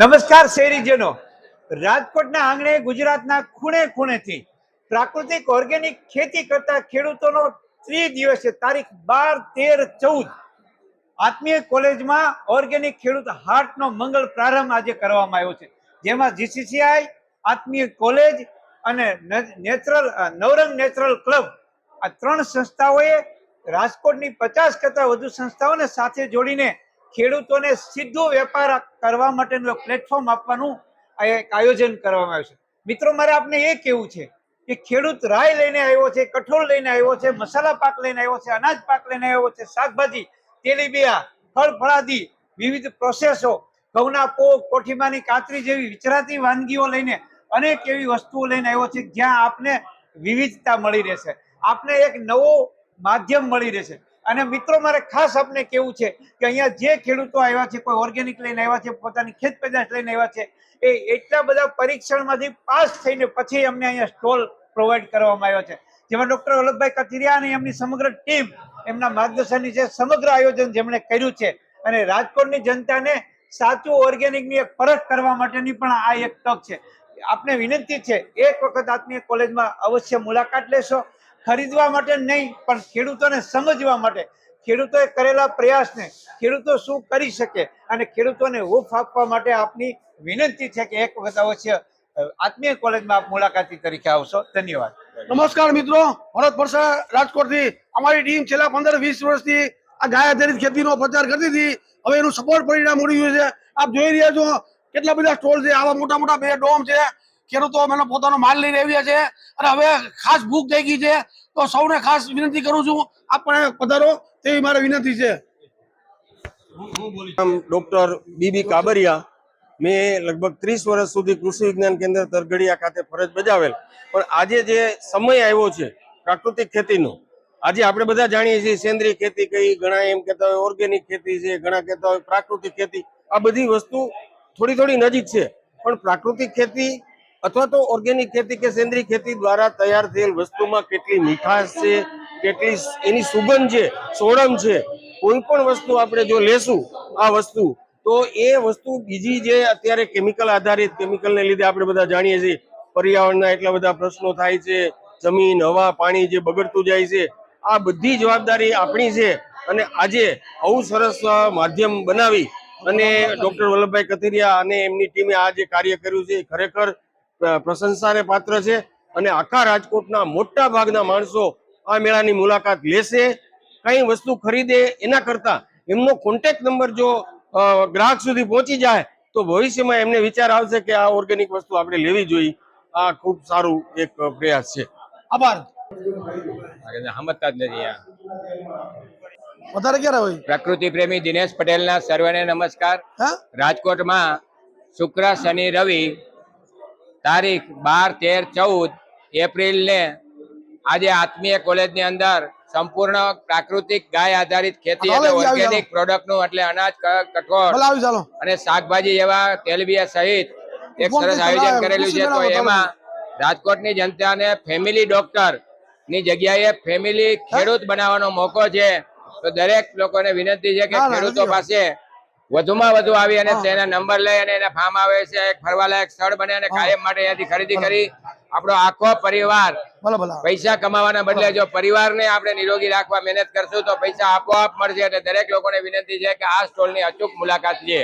નમસ્કાર શેરીજનો. રાજકોટના આંગણે ગુજરાતના ખૂણે ખૂણેથી પ્રાકૃતિક ઓર્ગેનિક ખેતી કરતા ખેડૂતોનો ત્રિદિવસીય તારીખ બાર તેર ચૌદ. આત્મીય કોલેજમાં ઓર્ગેનિક ખેડૂત હાટનો મંગળ પ્રારંભ આજે કરવામાં આવ્યો છે. જેમાં જીસીસીઆઈ, આત્મીય કોલેજ અને નેચરલ નવરંગ નેચરલ ક્લબ આ ત્રણ સંસ્થાઓએ રાજકોટની પચાસ કરતાં વધુ સંસ્થાઓને સાથે જોડીને ખેડૂતોને સીધો વેપાર કરવા માટેનું એક પ્લેટફોર્મ આપવાનું આ એક આયોજન કરવામાં આવ્યું છે. મિત્રો, મારે આપને એ કહેવું છે કે ખેડૂત રાય લઈને આવ્યો છે, કઠોળ લઈને આવ્યો છે, મસાલા પાક લઈને આવ્યો છે, અનાજ પાક લઈને આવ્યો છે, શાકભાજી, તેલીબિયા, ફળ, ફળાદી, વિવિધ પ્રોસેસો ઘઉંના પોક, કોઠીમાની કાતરી જેવી વિચરાતી વાનગીઓ લઈને અનેક એવી વસ્તુઓ લઈને આવ્યો છે, જ્યાં આપને વિવિધતા મળી રહેશે. આપને એક નવો માધ્યમ મળી રહેશે. અને મિત્રો, મારે ખાસ આપને કેવું છે કે અહીંયા જે ખેડૂતો આવ્યા છે, કોઈ ઓર્ગેનિક લઈને આવ્યા છે, પોતાની ખેત પેદાશ લઈને આવ્યા છે, એ એટલા બધા પરીક્ષણમાંથી પાસ થઈને પછી અમને અહીંયા સ્ટોલ પ્રોવાઈડ કરવામાં આવ્યો છે. જેમાં ડોક્ટર વલ્લભભાઈ કથિરિયા અને એમની સમગ્ર ટીમ એમના માર્ગદર્શનની જે સમગ્ર આયોજન જેમણે કર્યું છે અને રાજકોટની જનતાને સાચું ઓર્ગેનિકની એક પરખ કરવા માટેની પણ આ એક તક છે. આપને વિનંતી છે, એક વખત આત્મીય કોલેજમાં અવશ્ય મુલાકાત લેશો. ખરીદવા માટે નહીં, પણ ખેડૂતોને સમજવા માટે. ખેડૂતોએ કરેલા પ્રયાસને ખેડૂતો શું કરી શકે અને ખેડૂતોને હૂફ આપવા માટે આપની વિનંતી છે કે એક વખત અવશ્ય આત્મીય કોલેજમાં આપ મુલાકાતી તરીકે આવશો. ધન્યવાદ. નમસ્કાર મિત્રો, ભરત પરસા રાજકોટથી અમારી ટીમ છેલ્લા પંદર વીસ વર્ષથી આ ગાય આધારિત ખેતીનો પ્રચાર કરતી હતી. હવે એનું સપોર્ટ પરિણામ મળી ગયું છે. આપ જોઈ રહ્યા છો કેટલા બધા સ્ટોલ છે. આવા મોટા મોટા બે ડોમ છે. ખેડૂતો એનો પોતાનો માલ લઈને આવ્યા છે અને હવે ખાસ ભૂખ થઈ ગઈ છે તો સૌને ખાસ વિનંતી કરું છું આપણે પધારો તેવી મારી વિનંતી છે. Doctor B B Kabaria. મેં લગભગ ત્રીસ વર્ષ સુધી કૃષિ વિજ્ઞાન કેન્દ્ર તરગડિયા ખાતે ફરજ બજાવેલ. પણ આજે જે સમય આવ્યો છે, પ્રાકૃતિક ખેતીનો, આજે આપણે બધા જાણીએ છીએ સેન્દ્રીય ખેતી કઈ, ઘણા એમ કહેતા હોય ઓર્ગેનિક ખેતી છે, ઘણા કહેતા હોય પ્રાકૃતિક ખેતી. આ બધી વસ્તુ થોડી થોડી નજીક છે. પણ પ્રાકૃતિક ખેતી અથવા તો ઓર્ગેનિક ખેતી કે સેન્દ્રીય ખેતી દ્વારા તૈયાર થયેલ વસ્તુમાં કેટલી મીઠાશ છે, કેટલી એની સુગંધ છે, સોડમ છે, કોઈ પણ વસ્તુ આપણે જો લેશું, આ વસ્તુ, તો એ વસ્તુ બીજી જે અત્યારે કેમિકલ આધારિત કેમિકલને લીધે આપણે બધા જાણીએ છીએ, પર્યાવરણના એટલા બધા પ્રશ્નો થાય છે, જમીન, હવા, પાણી જે બગડતું જાય છે, આ બધી જવાબદારી આપણી છે, અને આજે આવું સરસ માધ્યમ બનાવી અને ડોક્ટર વલ્લભભાઈ કથિરિયા અને એમની ટીમે આ જે કાર્ય કર્યું છે ખરેખર પ્રશંસાને પાત્ર છે અને આખા રાજકોટના મોટા ભાગના માણસો આ મેળાની મુલાકાત લેશે. કઈ વસ્તુ ખરીદે એના કરતા એમનો કોન્ટેક્ટ નંબર જો ગ્રાહક સુધી પહોંચી જાય તો ભવિષ્યમાં એમને વિચાર આવશે કે આ ઓર્ગેનિક વસ્તુ આપણે લેવી જોઈએ. આ ખૂબ સારું એક પ્રયાસ છે. આભાર. સમજતા જ નથી વધારે ક્યારે હોય? પ્રકૃતિ પ્રેમી દિનેશ પટેલના સર્વેને નમસ્કાર. રાજકોટમાં શુક્ર શનિ રવિ તારીખ બાર તેર ચૌદ એપ્રિલને આજે આત્મીય કોલેજની અંદર સંપૂર્ણ પ્રાકૃતિક ગાય આધારિત ખેતી આવી, ઓર્ગેનિક પ્રોડક્ટનું એટલે અનાજ કઠોળ અને શાકભાજી જેવા તેલબિયા સહિત એક સરસ આયોજન કરેલું છે. તો એમાં રાજકોટની જનતાને ફેમિલી ડોક્ટરની જગ્યાએ ફેમિલી ખેડૂત બનાવવાનો મોકો છે. તો દરેક લોકોને વિનંતી છે કે ના, ના, ખેડૂતો પાસે વધુમાં વધુ આવી અને તેના નંબર લઈ અને એના ફાર્મ આવે છે એક ફરવાલાયક સ્થળ બને અને. કાયમ માટે અહીંયાથી ખરીદી કરી આપણો આખો પરિવાર પૈસા કમાવાના બદલે જો પરિવારને આપણે નિરોગી રાખવા મહેનત કરશું તો પૈસા આપોઆપ મળશે અને દરેક લોકોને વિનંતી છે કે આ સ્ટોલની અચૂક મુલાકાત લે.